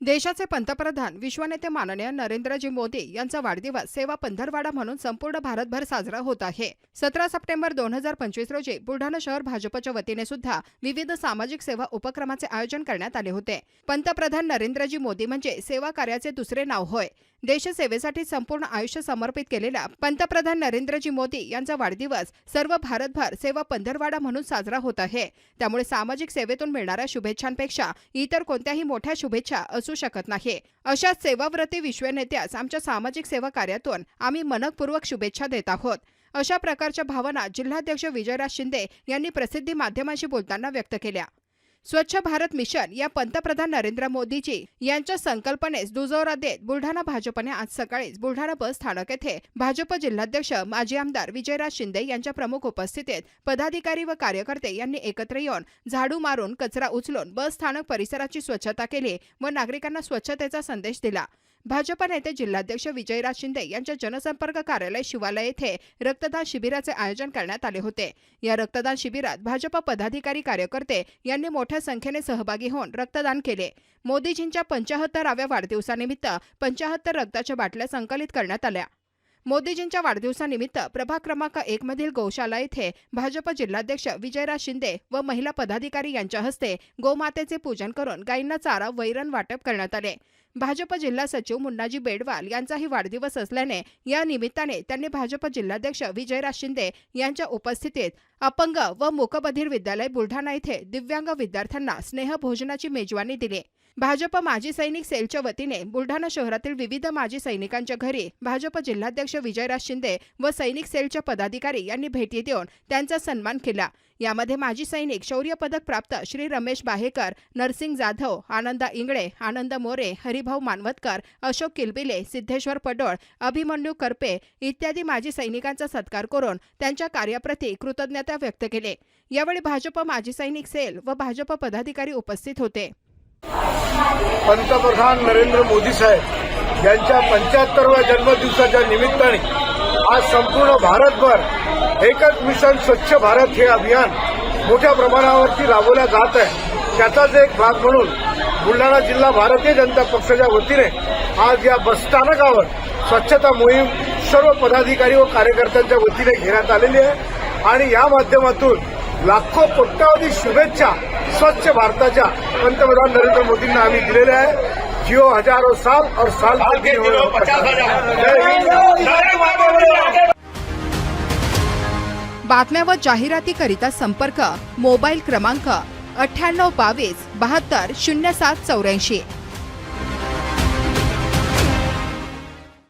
देशाचे पंतप्रधान विश्वनेते माननीय नरेंद्रजी मोदी यांचा वाढदिवस सेवा पंधरवाडा म्हणून संपूर्ण भारतभर साजरा होत आहे. सतरा सप्टेंबर दोन हजार पंचवीस रोजी बुलढाणा शहर भाजपच्या वतीने सुद्धा विविध सामाजिक सेवा उपक्रमाचे आयोजन करण्यात आले होते. पंतप्रधान नरेंद्रजी मोदी म्हणजे सेवा कार्याचे दुसरे नाव होय. देशसेवेसाठी संपूर्ण आयुष्य समर्पित केलेल्या पंतप्रधान नरेंद्रजी मोदी यांचा वाढदिवस सर्व भारतभर सेवा पंधरवाडा म्हणून साजरा होत आहे. त्यामुळे सामाजिक सेवेतून मिळणाऱ्या शुभेच्छांपेक्षा इतर कोणत्याही मोठ्या शुभेच्छा असू शकत नाही. अशा सेवाव्रती विश्वनेत्यास आमच्या सामाजिक सेवा कार्यातून आम्ही मनपूर्वक शुभेच्छा देत आहोत. अशा प्रकारच्या भावना जिल्हाध्यक्ष विजयराज शिंदे यांनी प्रसिद्धी माध्यमांशी बोलताना व्यक्त केल्या. स्वच्छ भारत मिशन या पंतप्रधान नरेंद्र मोदीजी यांच्या संकल्पनेस दुजोरा देत बुलढाणा भाजपने आज सकाळीच बुलढाणा बस स्थानक येथे भाजप जिल्हाध्यक्ष माजी आमदार विजयराज शिंदे यांच्या प्रमुख उपस्थितीत पदाधिकारी व कार्यकर्ते यांनी एकत्र येऊन झाडू मारून कचरा उचलून बस स्थानक परिसराची स्वच्छता केली व नागरिकांना स्वच्छतेचा संदेश दिला. भाजप नेते जिल्हाध्यक्ष विजयराज शिंदे यांच्या जनसंपर्क कार्यालय शिवालय येथे रक्तदान शिबिराचे आयोजन करण्यात आले होते. या रक्तदान शिबिरात भाजप पदाधिकारी कार्यकर्ते यांनी मोठ्या संख्येने सहभागी होऊन रक्तदान केले. मोदीजींच्या पंचाहत्तराव्या वाढदिवसानिमित्त पंचाहत्तर रक्ताच्या बाटल्या संकलित करण्यात आल्या. मोदीजींच्या वाढदिवसानिमित्त प्रभाग क्रमांक एक मधील गौशाला येथे भाजप जिल्हाध्यक्ष विजयराज शिंदे व महिला पदाधिकारी यांच्या हस्ते गोमातेचे पूजन करून गायींना चारा वैरण वाटप करण्यात आले. भाजप जिल्हा सचिव मुन्नाजी बेडवाल यांचाही वाढदिवस असल्याने या निमित्ताने त्यांनी भाजप जिल्हाध्यक्ष विजयराज शिंदे यांच्या उपस्थितीत अपंग व मूकबधीर विद्यालय बुलढाणा येथे दिव्यांग विद्यार्थ्यांना स्नेहभोजनाची मेजवानी दिली. भाजप माजी सैनिक सेलच्या वतीने बुलढाणा शहरातील विविध माजी सैनिकांच्या घरी भाजप जिल्हाध्यक्ष विजयराज शिंदे व सैनिक सेलच्या पदाधिकारी यांनी भेटी देऊन त्यांचा सन्मान केला. यामध्ये माजी सैनिक शौर्य पदक प्राप्त श्री रमेश बाहेकर नरसिंग जाधव आनंदा इंगळे आनंद मोरे हरिभाऊ मानवतकर अशोक किलबिले सिद्धेश्वर पडोळ अभिमन्यू करपे इत्यादी माजी सैनिकांचा सत्कार करून त्यांच्या कार्याप्रती कृतज्ञता व्यक्त केली. यावेळी भाजप माजी सैनिक सेल व भाजप पदाधिकारी उपस्थित होते. पंतप्रधान नरेंद्र मोदी साहेब यांच्या पंच्याहत्तरव्या जन्मदिवसाच्या निमित्ताने आज संपूर्ण भारतभर एकच मिशन स्वच्छ भारत हे अभियान मोठ्या प्रमाणावरती राबवल्या जात आहे. त्याचाच एक भाग म्हणून बुलढाणा जिल्हा भारतीय जनता पक्षाच्या वतीने आज या बसस्थानकावर स्वच्छता मोहीम सर्व पदाधिकारी व कार्यकर्त्यांच्या वतीने घेण्यात आलेली आहे. आणि या माध्यमातून लाखो कोट्यावधी शुभेच्छा स्वच्छ भारताच्या पंतप्रधान नरेंद्र मोदींना आम्ही दिलेल्या आहे. जिओ हजारो साल और साल के बातम्या व जाहिरातीकरिता संपर्क मोबाईल क्रमांक अठ्ठ्याण्णव बावीस बहात्तर शून्य सात चौऱ्याऐंशी.